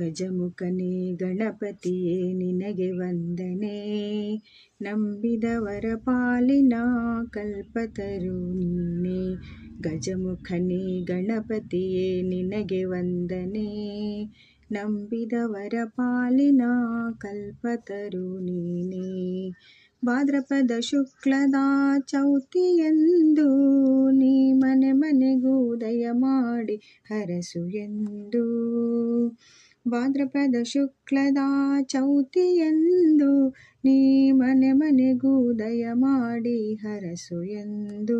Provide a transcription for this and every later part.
ಗಜಮುಖನೇ ಗಣಪತಿಯೇ ನಿನಗೆ ವಂದನೆ. ನಂಬಿದವರ ಪಾಲಿನ ಕಲ್ಪತರು ನಿನ್ನೆ ಗಜಮುಖನೇ ಗಣಪತಿಯೇ ನಿನಗೆ ವಂದನೆ. ನಂಬಿದವರ ಪಾಲಿನ ಕಲ್ಪತರು ನೀನೆ ಭಾದ್ರಪದ ಶುಕ್ಲದ ಚೌತಿಯೆಂದು ನೀ ಮನೆ ಮನೆಗೂ ದಯ ಮಾಡಿ ಹರಸು ಎಂದು. ಭಾದ್ರಪದ ಶುಕ್ಲದ ಚೌತಿಯೆಂದು ನೀ ಮನೆ ಮನೆಗೂ ದಯ ಮಾಡಿ ಹರಸು ಎಂದು.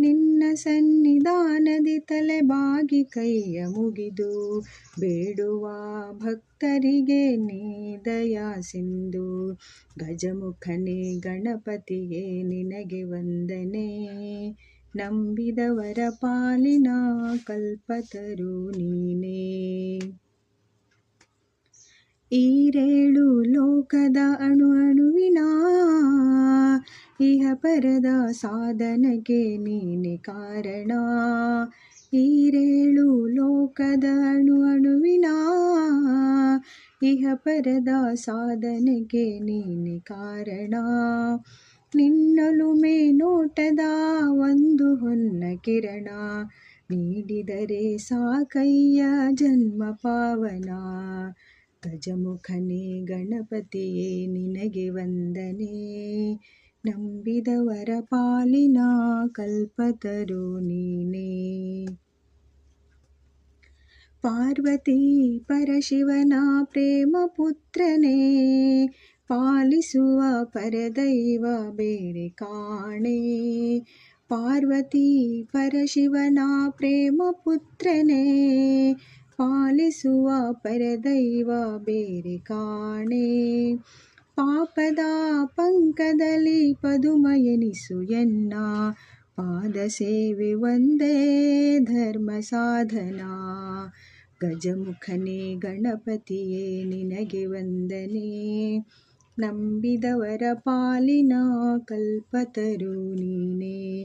ನಿನ್ನ ಸನ್ನಿಧಾನದಿ ತಲೆ ಬಾಗಿ ಕೈಯ ಮುಗಿದು ಬೇಡುವ ಭಕ್ತರಿಗೆ ನೀ ದಯಾ ಸಿಂಧು. ಗಜಮುಖನೇ ಗಣಪತಿಯೇ ನಿನಗೆ ವಂದನೆ. ನಂಬಿದವರ ಪಾಲಿನ ಕಲ್ಪತರು ನೀನೇ. ಈರೇಳು ಲೋಕದ ಅಣು ಅಣುವಿನ, ಇಹ ಪರದ ಸಾಧನೆಗೆ ನೀನೆ ಕಾರಣ. ಈರೇಳು ಲೋಕದ ಅಣು ಅಣುವಿನ, ಇಹ ಪರದ ಸಾಧನೆಗೆ ನೀನೆ ಕಾರಣ. ನಿನ್ನೊಲುಮೆ ನೋಟದ ಒಂದು ಹೊನ್ನ ಕಿರಣ, ನೀಡಿದರೆ ಸಾಕಯ್ಯ ಜನ್ಮ ಪಾವನ. ಗಜಮುಖನೇ ಗಣಪತಿಯೇ ನಿನಗೆ ವಂದನೆ ನಂಬಿದವರ ಪಾಲಿನ ಕಲ್ಪತರು ನೀನೇ ಪಾರ್ವತಿ ಪರಶಿವನ ಪ್ರೇಮ ಪುತ್ರನೇ ಪಾಲಿಸುವ ಪರದೈವ ಬೇರೆ ಕಾಣೆ ಪಾರ್ವತಿ ಪರಶಿವನ ಪ್ರೇಮ ಪುತ್ರನೇ ಪಾಲಿಸುವ ಪರದೈವ ಬೇರೆ ಕಾಣೆ. ಪಾಪದ ಪಂಕದಲ್ಲಿ ಪದುಮಯನಿಸು ಎನ್ನ. ಪಾದ ಸೇವೆ ಒಂದೇ ಧರ್ಮ ಸಾಧನ. ಗಜಮುಖನೇ ಗಣಪತಿಯೇ ನಿನಗೆ ವಂದನೆ. ನಂಬಿದವರ ಪಾಲಿನ ಕಲ್ಪತರು ನೀನೆ.